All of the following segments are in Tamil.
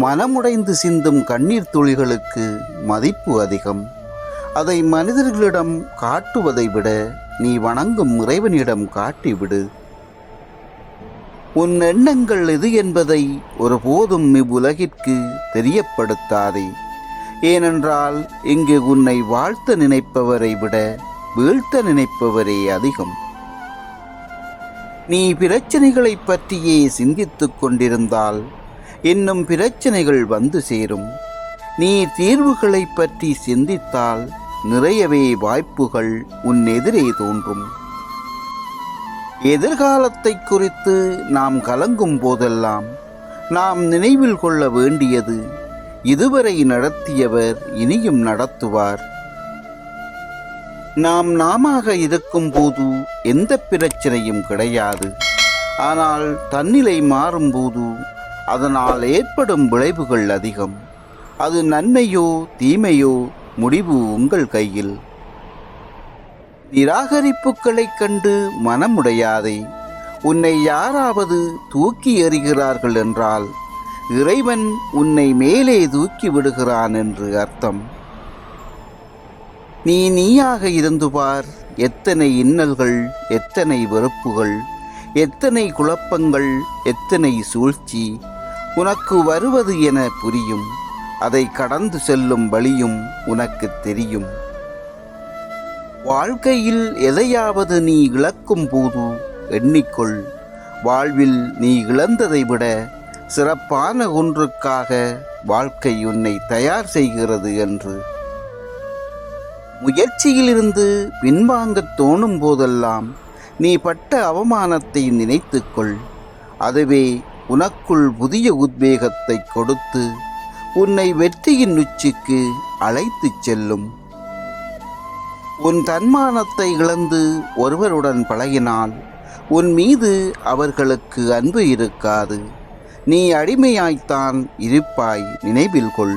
மனமுடைந்து சிந்தும் கண்ணீர் துளிகளுக்கு மதிப்பு அதிகம். அதை மனிதர்களிடம் காட்டுவதை விட நீ வணங்கும் இறைவனிடம் காட்டிவிடு. உன் எண்ணங்கள் எது என்பதை ஒருபோதும் இவ்வுலகிற்கு தெரியப்படுத்தாதே. ஏனென்றால் இங்கு உன்னை வாழ்த்த நினைப்பவரை விட வீழ்த்த நினைப்பவரே அதிகம். நீ பிரச்சனைகளை பற்றியே சிந்தித்துக் கொண்டிருந்தால் இன்னும் பிரச்சனைகள் வந்து சேரும். நீ தீர்வுகளைப் பற்றி சிந்தித்தால் நிறையவே வாய்ப்புகள் உன் எதிரே தோன்றும். எதிர்காலத்தை குறித்து நாம் கலங்கும் போதெல்லாம் நாம் நினைவில் கொள்ள வேண்டியது இதுவரை நடத்தியவர் இனியும் நடத்துவார். நாம் நாமாக இருக்கும்போது எந்த பிரச்சனையும் கிடையாது. ஆனால் தன்னிலை மாறும்போது அதனால் ஏற்படும் விளைவுகள் அதிகம். அது நன்மையோ தீமையோ முடிவு உங்கள் கையில். நிராகரிப்புகளைக் கண்டு மனமுடையாதே. உன்னை யாராவது தூக்கி எறிகிறார்கள் என்றால் இறைவன் உன்னை மேலே தூக்கி விடுகிறான் என்று அர்த்தம். நீ நீயாக இருந்து பார். எத்தனை இன்னல்கள் எத்தனை வெறுப்புகள் எத்தனை குழப்பங்கள் எத்தனை சூழ்ச்சி உனக்கு வருவது என புரியும். அதை கடந்து செல்லும் வழியும் உனக்கு தெரியும். வாழ்க்கையில் எதையாவது நீ இழக்கும் போது எண்ணிக்கொள். வாழ்வில் நீ இழந்ததை விட சிறப்பான ஒன்றுக்காக வாழ்க்கை உன்னை தயார் செய்கிறது என்று. முயற்சியிலிருந்து பின்வாங்கத் தோணும் போதெல்லாம் நீ பட்ட அவமானத்தை நினைத்துக்கொள். அதுவே உனக்குள் புதிய உத்வேகத்தை கொடுத்து உன்னை வெற்றியின் உச்சிக்கு அழைத்துச் செல்லும். உன் தன்மானத்தை இழந்து ஒருவருடன் பழகினால் உன் மீது அவர்களுக்கு அன்பு இருக்காது. நீ அடிமையாய்த்தான் இருப்பாய் நினைவில் கொள்.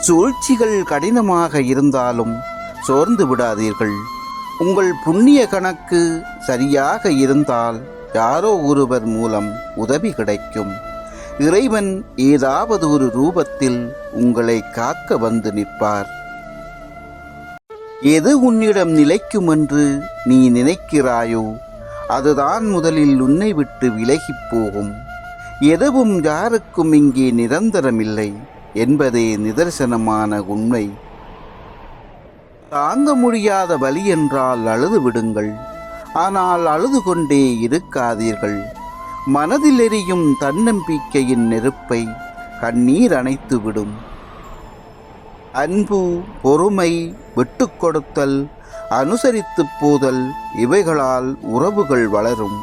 சூழ்ச்சிகள் கடினமாக இருந்தாலும் சோர்ந்து விடாதீர்கள். உங்கள் புண்ணிய கணக்கு சரியாக இருந்தால் யாரோ ஒருவர் மூலம் உதவி கிடைக்கும். இறைவன் ஏதாவது ஒரு ரூபத்தில் உங்களை காக்க வந்து நிற்பார். எது உன்னிடம் நிலைக்கும் என்று நீ நினைக்கிறாயோ அதுதான் முதலில் உன்னை விட்டு விலகிப் போகும். எதுவும் யாருக்கும் இங்கே நிரந்தரமில்லை என்பதே நிதர்சனமான உண்மை. தாங்க முடியாத வலி என்றால் அழுது விடுங்கள். ஆனால் அழுது கொண்டே இருக்காதீர்கள். மனதில் எரியும் தன்னம்பிக்கையின் நெருப்பை கண்ணீர் அணைத்துவிடும் அன்பு பொறுமை விட்டுக்கொடுத்தல் அனுசரித்துப் போதல் இவைகளால் உறவுகள் வளரும்.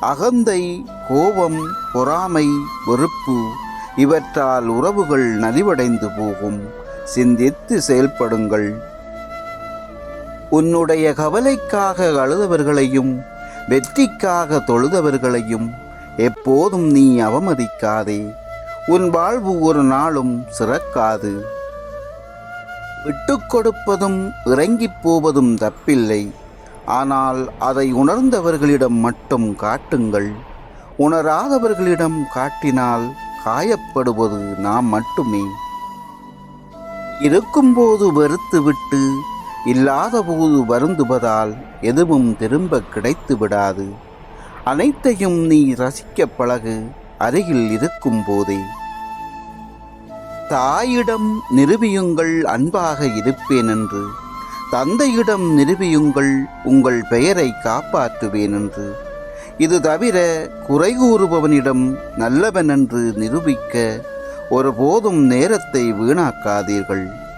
அகந்தை கோபம் பொறாமை வெறுப்பு இவற்றால் உறவுகள் நலிவடைந்து போகும். சிந்தித்து செயல்படுங்கள். உன்னுடைய கவலைக்காக அழுதவர்களையும் வெற்றிக்காக தொழுதவர்களையும் எப்போதும் நீ அவமதிக்காதே. உன் வாழ்வு ஒரு நாளும் சிறக்காது. விட்டுக்கொடுப்பதும் இறங்கிப் போவதும் தப்பில்லை. ஆனால் அதை உணர்ந்தவர்களிடம் மட்டும் காட்டுங்கள். உணராதவர்களிடம் காட்டினால் காயப்படுவது நாம் மட்டுமே. இருக்கும்போது வெறுத்துவிட்டு இல்லாதபோது வருந்துவதால் எதுவும் திரும்ப கிடைத்து விடாது அனைத்தையும் நீ ரசிக்க பழகு அருகில் இருக்கும் போதே. தாயிடம் நிரூபியுங்கள் அன்பாக இருப்பேன் என்று தந்தையிடம் நிரூபியுங்கள் உங்கள் பெயரை காப்பாற்றுவேன் என்று இது தவிர குறை கூறுபவனிடம் நல்லவன் என்று நிரூபிக்க ஒருபோதும் நேரத்தை வீணாக்காதீர்கள்.